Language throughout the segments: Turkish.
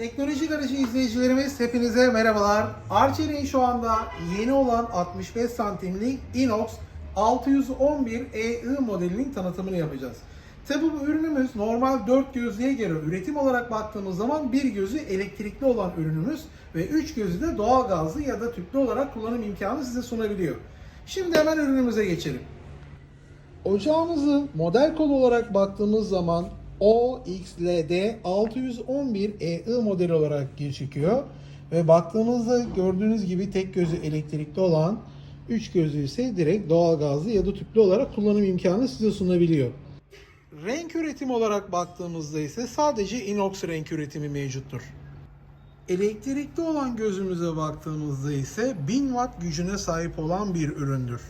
Teknoloji Garajı izleyicilerimiz hepinize merhabalar. Arçelik'in şu anda yeni olan 65 santimlik inox 611 EI modelinin tanıtımını yapacağız. Tabi bu ürünümüz normal 4 gözlüğe göre üretim olarak baktığımız zaman bir gözü elektrikli olan ürünümüz ve 3 gözü de doğal gazlı ya da tüplü olarak kullanım imkanı size sunabiliyor. Şimdi hemen ürünümüze geçelim. Ocağımızı model kod olarak baktığımız zaman OXLD 611 EI modeli olarak gözüküyor. Ve baktığımızda gördüğünüz gibi tek gözü elektrikli olan, üç gözü ise direkt doğalgazlı ya da tüplü olarak kullanım imkanı size sunabiliyor. Renk üretimi olarak baktığımızda ise sadece inox renk üretimi mevcuttur. Elektrikli olan gözümüze baktığımızda ise 1000 watt gücüne sahip olan bir üründür.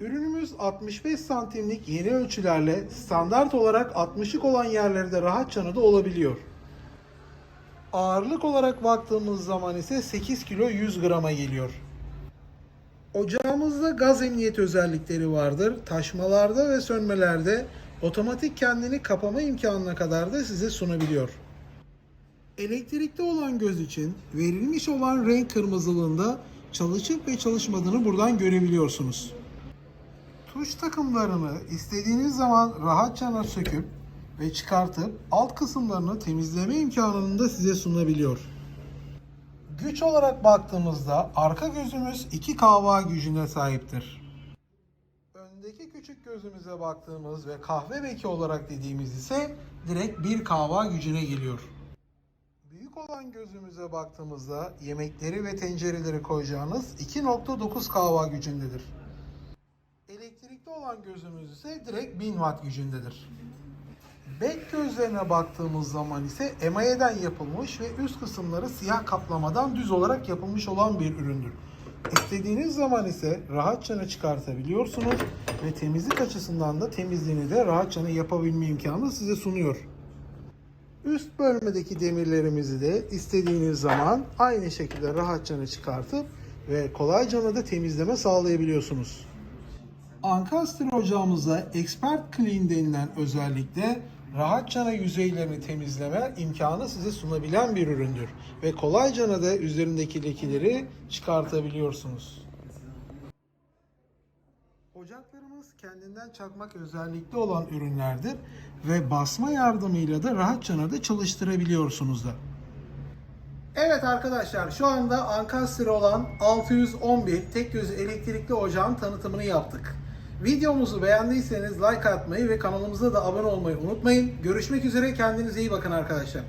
Ürünümüz 65 santimlik yeni ölçülerle standart olarak 60'lık olan yerlerde rahatça da olabiliyor. Ağırlık olarak baktığımız zaman ise 8 kilo 100 grama geliyor. Ocağımızda gaz emniyet özellikleri vardır. Taşmalarda ve sönmelerde otomatik kendini kapama imkanına kadar da size sunabiliyor. Elektrikli olan göz için verilmiş olan renk kırmızılığında çalışıp ve çalışmadığını buradan görebiliyorsunuz. Tuş takımlarını istediğiniz zaman rahatça söküp ve çıkartıp alt kısımlarını temizleme imkanını da size sunabiliyor. Güç olarak baktığımızda arka gözümüz 2 kVA gücüne sahiptir. Öndeki küçük gözümüze baktığımız ve kahve beki olarak dediğimiz ise direkt 1 kVA gücüne geliyor. Büyük olan gözümüze baktığımızda yemekleri ve tencereleri koyacağınız 2.9 kVA gücündedir. Elektrikli olan gözümüz ise direkt 1000 watt gücündedir. Bek gözlerine baktığımız zaman ise emaye'den yapılmış ve üst kısımları siyah kaplamadan düz olarak yapılmış olan bir üründür. İstediğiniz zaman ise rahatça çıkartabiliyorsunuz ve temizlik açısından da temizliğini de rahatça yapabilme imkanı size sunuyor. Üst bölmedeki demirlerimizi de istediğiniz zaman aynı şekilde rahatça çıkartıp ve kolayca da temizleme sağlayabiliyorsunuz. Ankastre ocağımıza Expert Clean denilen özellikle rahatça yüzeylerini temizleme imkanı size sunabilen bir üründür. Ve kolayca da üzerindeki lekeleri çıkartabiliyorsunuz. Ocaklarımız kendinden çakmak özellikli olan ürünlerdir ve basma yardımıyla da rahatça da çalıştırabiliyorsunuz da. Evet arkadaşlar şu anda Ankastre olan 611 tek gözü elektrikli ocağın tanıtımını yaptık. Videomuzu beğendiyseniz like atmayı ve kanalımıza da abone olmayı unutmayın. Görüşmek üzere kendinize iyi bakın arkadaşlar.